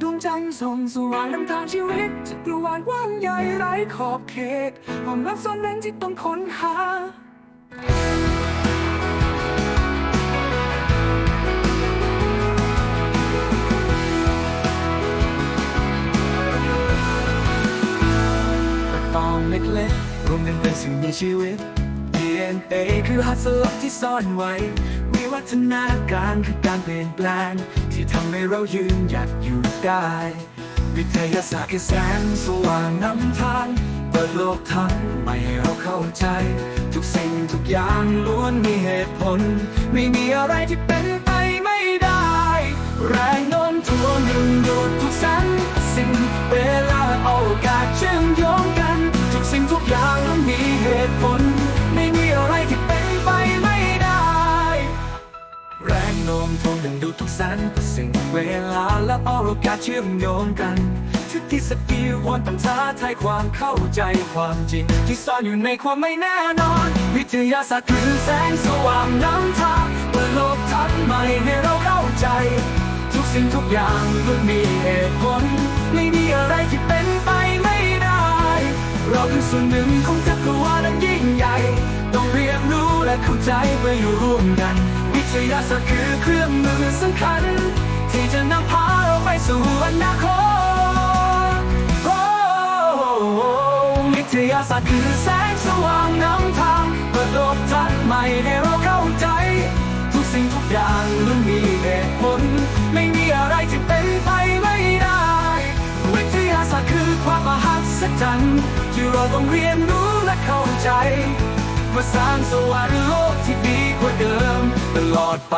ดวงจันทร์ส่องสว่างนำทางชีวิตจักรวาลว้างใหญ่ไร้ขอบเขตความลับซ่อนเร้นที่ต้องค้นหาตองเล็กๆรวมกันเป็นสิ่งมีชีวิต DNA คือรหัสลับที่ซ่อนไว้ วิวัฒนาการคือการเปลี่ยนแปลง ที่ทำให้เรายืนหยัดอยู่ได้ วิทยาศาสตร์คือแสงสว่างนำทางเปิดโลกทั้งใหม่ให้เราเข้าใจ ทุกสิ่งทุกอย่างล้วนมีเหตุผล ไม่มีอะไรที่เป็นไปไม่ได้ แรงโน้มถ่วงดึงดูดทุกสรรสิ่งเวลาโอกาสเชื่อมโยงกัน ทุกสิ่งทุกอย่างล้วนมีเหตุผล รงโน้มถ่วงดึงดูทุกสรรสิ่งเวลาและโอกาสเชื่อมโยงกันทฤษฎีวนปัญหาไทยความเข้าใจความจริง ที่ซ่อนอยู่ในความไม่แน่นอน วิทยาศาสตร์คือแสงสว่างนำทางเปิดโลกทันใหม่ให้เราเข้าใจ ทุกสิ่งทุกอย่างล้วนมีเหตุผลไม่มีอะไรที่เป็นไปไม่ได้ เราคือส่วนหนึ่งของจักรวาลอันยิ่งใหญ่ ต้องเรียนรู้และเข้าใจไปอยู่ร่วมกัน ทยาศาสตร์คือเครื่องมือสำคัญ ที่จะนำพาเราไปสู่อนาคตวิทยาศาสตร์คือแสงสว่างนำทางเปิดโลกทัศน์ใหม่ให้เราเข้าใจ ทุกสิ่งทุกอย่างล้วนมีเหตุผล ไม่มีอะไรที่เป็นไปไม่ได้ วิทยาศาสตร์คือความมหัศจรรย์ที่เราต้องเรียนรู้และเข้าใจเพื่อสร้างสวรรค์โลกที่ดีกว่าเดิม ลอดไป